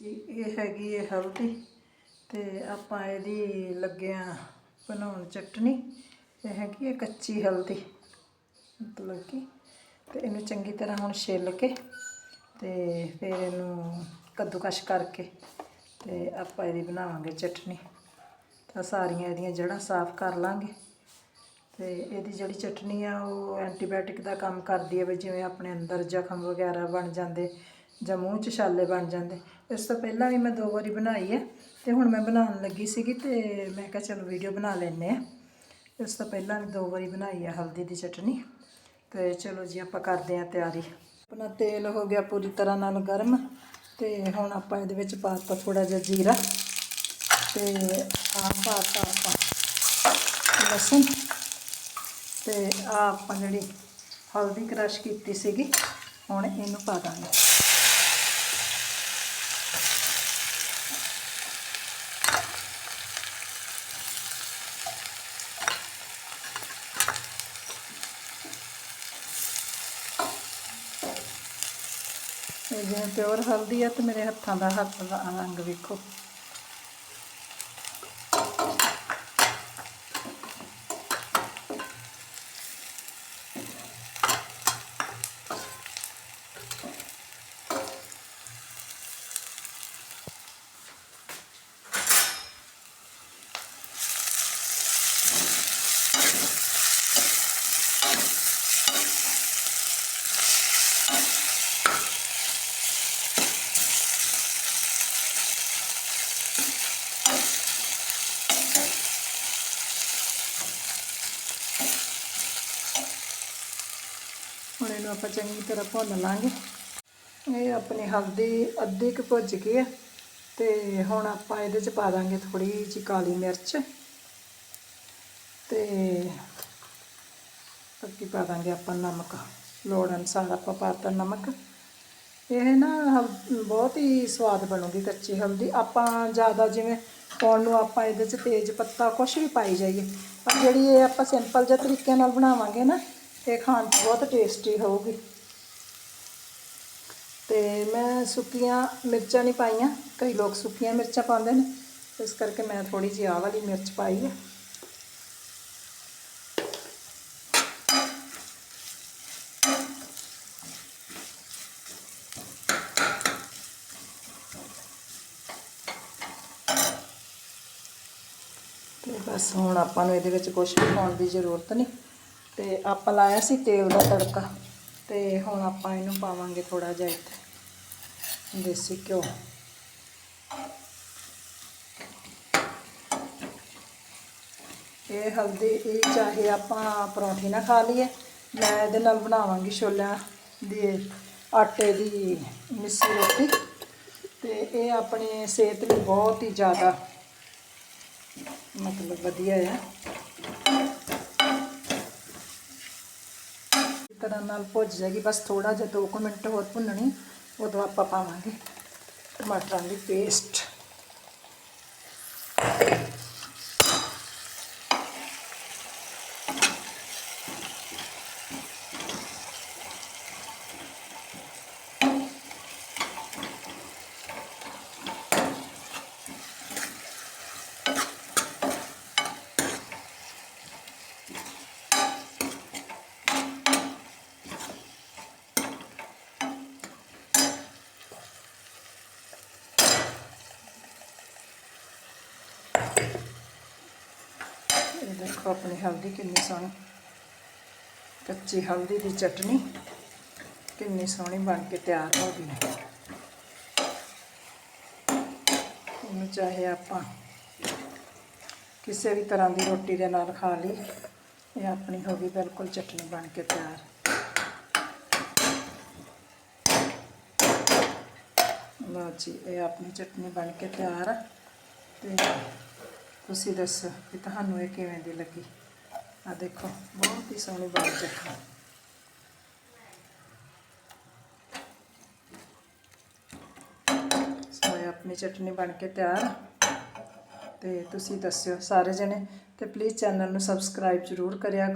ਜੀ, ਇਹ ਹੈਗੀ ਹੈ ਹਲਦੀ ਤੇ ਆਪਾਂ ਇਹਦੀ ਲੱਗਿਆ ਬਣਾਉਣ ਚਟਨੀ। ਇਹ ਹੈਗੀ ਹੈ ਕੱਚੀ ਹਲਦੀ, ਮਤਲਬ ਕਿ। ਤੇ ਇਹਨੂੰ ਚੰਗੀ ਤਰ੍ਹਾਂ ਹੁਣ ਛਿੱਲ ਕੇ ਤੇ ਫਿਰ ਇਹਨੂੰ ਕੱਦੂਕਸ਼ ਕਰਕੇ ਤੇ ਆਪਾਂ ਇਹਦੀ ਬਣਾਵਾਂਗੇ ਚਟਨੀ। ਤਾਂ ਸਾਰੀਆਂ ਇਹਦੀਆਂ ਜੜ੍ਹਾਂ ਸਾਫ਼ ਕਰ ਲਾਂਗੇ। ਤੇ ਇਹਦੀ ਜਿਹੜੀ ਚਟਨੀ ਆ, ਉਹ ਐਂਟੀਬਾਇਓਟਿਕ ਦਾ ਕੰਮ ਕਰਦੀ ਹੈ ਵੀ ਜਿਵੇਂ ਆਪਣੇ ਅੰਦਰ ਜ਼ਖਮ ਵਗੈਰਾ ਬਣ ਜਾਂਦੇ। ਜਾਂ ਮੂੰਹ 'ਚ ਛਾਲੇ ਬਣ ਜਾਂਦੇ। ਇਸ ਤੋਂ ਪਹਿਲਾਂ ਵੀ ਮੈਂ ਦੋ ਵਾਰੀ ਬਣਾਈ ਹੈ ਤੇ ਹੁਣ ਮੈਂ ਬਣਾਉਣ ਲੱਗੀ ਸੀਗੀ ਤੇ ਮੈਂ ਕਿਹਾ ਚਲੋ ਵੀਡੀਓ ਬਣਾ ਲੈਂਦੇ ਆ ਇਸ ਤੋਂ ਪਹਿਲਾਂ ਵੀ ਦੋ ਵਾਰੀ ਬਣਾਈ ਹੈ ਹਲਦੀ ਦੀ ਚਟਨੀ। ਤੇ ਚਲੋ ਜੀ ਆਪਾਂ ਕਰਦੇ ਹਾਂ ਤਿਆਰੀ। ਆਪਣਾ ਤੇਲ ਹੋ ਗਿਆ ਪੂਰੀ ਤਰ੍ਹਾਂ ਨਾਲ ਗਰਮ ਤੇ ਹੁਣ ਆਪਾਂ ਇਹਦੇ ਵਿੱਚ ਪਾਤਾ ਥੋੜਾ ਜਿਹਾ ਜੀਰਾ ਤੇ ਆਹ ਪਾਤਾ ਆਪਾਂ ਲਸਣ ਤੇ ਆ ਆਪਾਂ ਜਿਹੜੀ ਹਲਦੀ ਕ੍ਰਸ਼ ਕੀਤੀ ਸੀਗੀ, ਹੁਣ ਇਹਨੂੰ ਪਾ ਦਾਂਗੇ। ਇਹ ਜਿਵੇਂ ਪਿਓਰ ਹਲਦੀ ਆ ਤੇ ਮੇਰੇ ਹੱਥਾਂ ਦਾ ਹੱਥ ਦਾ ਰੰਗ ਵੇਖੋ। ਹੁਣ ਇਹਨੂੰ ਆਪਾਂ ਚੰਗੀ ਤਰ੍ਹਾਂ ਭੁੰਨ ਲਾਂਗੇ। ਇਹ ਆਪਣੀ ਹਲਦੀ ਅੱਧੀ ਕੁ ਭੁੱਜ ਗਈ ਹੈ ਤੇ ਹੁਣ ਆਪਾਂ ਇਹਦੇ ਚ ਪਾ ਦਾਂਗੇ ਥੋੜੀ ਜਿਹੀ ਕਾਲੀ ਮਿਰਚ। ਤੇ ਅੱਗੇ ਪਾ ਦਾਂਗੇ ਆਪਾਂ ਨਮਕ। ਲੋੜ ਅਨੁਸਾਰ ਆਪਾਂ ਪਾਤਾ ਨਮਕ। ਇਹ ਨਾ ਹਲ- ਬਹੁਤ ਹੀ ਸਵਾਦ ਬਣੂਗੀ ਕੱਚੀ ਹਲਦੀ। ਆਪਾਂ ਜ਼ਿਆਦਾ ਜਿਵੇਂ ਪਾਉਣ ਨੂੰ ਆਪਾਂ ਇਹਦੇ 'ਚ ਤੇਜ਼ ਪੱਤਾ ਕੁਝ ਵੀ ਪਾਈ ਜਾਈਏ। ਪਰ ਜਿਹੜੀ ਇਹ ਆਪਾਂ ਸਿੰਪਲ ਜਿਹੇ ਤਰੀਕੇ ਨਾਲ ਬਣਾਵਾਂਗੇ ਨਾ ਇਹ ਖਾਣ 'ਚ ਬਹੁਤ ਟੇਸਟੀ ਹੋਊਗੀ। ਤੇ ਮੈਂ ਸੁੱਕੀਆਂ ਮਿਰਚਾਂ ਨਹੀਂ ਪਾਈਆਂ ਕਈ ਲੋਕ ਸੁੱਕੀਆਂ ਮਿਰਚਾਂ ਪਾਉਂਦੇ ਨੇ, ਇਸ ਕਰਕੇ ਮੈਂ ਥੋੜੀ ਜਿਹੀ ਆਹ ਵਾਲੀ ਮਿਰਚ ਪਾਈ ਹੈ ਤੇ ਬਸ ਹੁਣ ਆਪਾਂ ਨੂੰ ਇਹਦੇ ਵਿੱਚ ਕੁਝ ਵੀ ਪਾਉਣ ਦੀ ਜ਼ਰੂਰਤ ਨਹੀਂ। ਤੇ ਆਪਾਂ ਲਾਇਆ ਸੀ ਤੇਲ ਦਾ ਤੜਕਾ ਤੇ ਹੁਣ ਆਪਾਂ ਇਹਨੂੰ ਪਾਵਾਂਗੇ ਥੋੜਾ ਜਿਹਾ ਇੱਥੇ, ਦੇਸੀ ਘਿਓ। ਇਹ ਹਲਦੀ, ਇਹ ਚਾਹੇ ਆਪਾਂ ਪਰੌਂਠੀ ਨਾਲ ਖਾ ਲਈਏ, ਮੈਂ ਇਹਦੇ ਨਾਲ ਬਣਾਵਾਂਗੀ ਛੋਲਿਆਂ ਦੀ ਆਟੇ ਦੀ ਮਿੱਸੀ ਰੋਟੀ ਤੇ ਇਹ ਆਪਣੀ ਸਿਹਤ ਲਈ ਬਹੁਤ ਹੀ ਜ਼ਿਆਦਾ ਮਤਲਬ ਵਧੀਆ ਆ। ਤਰ੍ਹਾਂ ਨਾਲ ਭੁੱਜ ਜਾਏਗੀ, ਬਸ ਥੋੜਾ ਜਿਹਾ 2 ਮਿੰਟ ਹੋਰ ਭੁੰਨਣੀ, ਉਦੋਂ ਆਪਾਂ ਪਾਵਾਂਗੇ ਟਮਾਟਰਾਂ ਦੀ ਪੇਸਟ ਇਹ ਦੇਖੋ ਆਪਣੀ ਹਲਦੀ ਕਿੰਨੀ ਸੋਹਣੀ। ਕੱਚੀ ਹਲਦੀ ਦੀ ਚਟਨੀ ਕਿੰਨੀ ਸੋਹਣੀ ਬਣ ਕੇ ਤਿਆਰ ਹੋ ਗਈ। ਹੈ ਇਹਨੂੰ ਚਾਹੇ ਆਪਾਂ ਕਿਸੇ ਵੀ ਤਰ੍ਹਾਂ ਦੀ ਰੋਟੀ ਦੇ ਨਾਲ ਖਾ ਲਈ, ਇਹ ਆਪਣੀ ਹੋ ਗਈ ਬਿਲਕੁਲ ਚਟਨੀ ਬਣ ਕੇ ਤਿਆਰ। ਲਓ ਜੀ, ਇਹ ਆਪਣੀ ਚਟਨੀ ਬਣ ਕੇ ਤਿਆਰ ਆ ਤੇ ਤੁਸੀਂ ਦੱਸੋ ਕਿ ਤੁਹਾਨੂੰ ਇਹ ਕਿਵੇਂ ਦੀ ਲੱਗੀ? ਆ ਦੇਖੋ, ਬਹੁਤ ਹੀ ਸੋਹਣੀ ਬਣ ਚੁੱਕੀ ਸੋ ਆਪਣੀ ਚਟਨੀ ਬਣ ਕੇ ਤਿਆਰ। ਆ। ਤੇ ਤੁਸੀਂ ਦੱਸਿਓ ਸਾਰੇ ਜਣੇ। ਤੇ ਪਲੀਜ਼ ਚੈਨਲ ਨੂੰ ਸਬਸਕ੍ਰਾਈਬ ਜ਼ਰੂਰ ਕਰਿਆ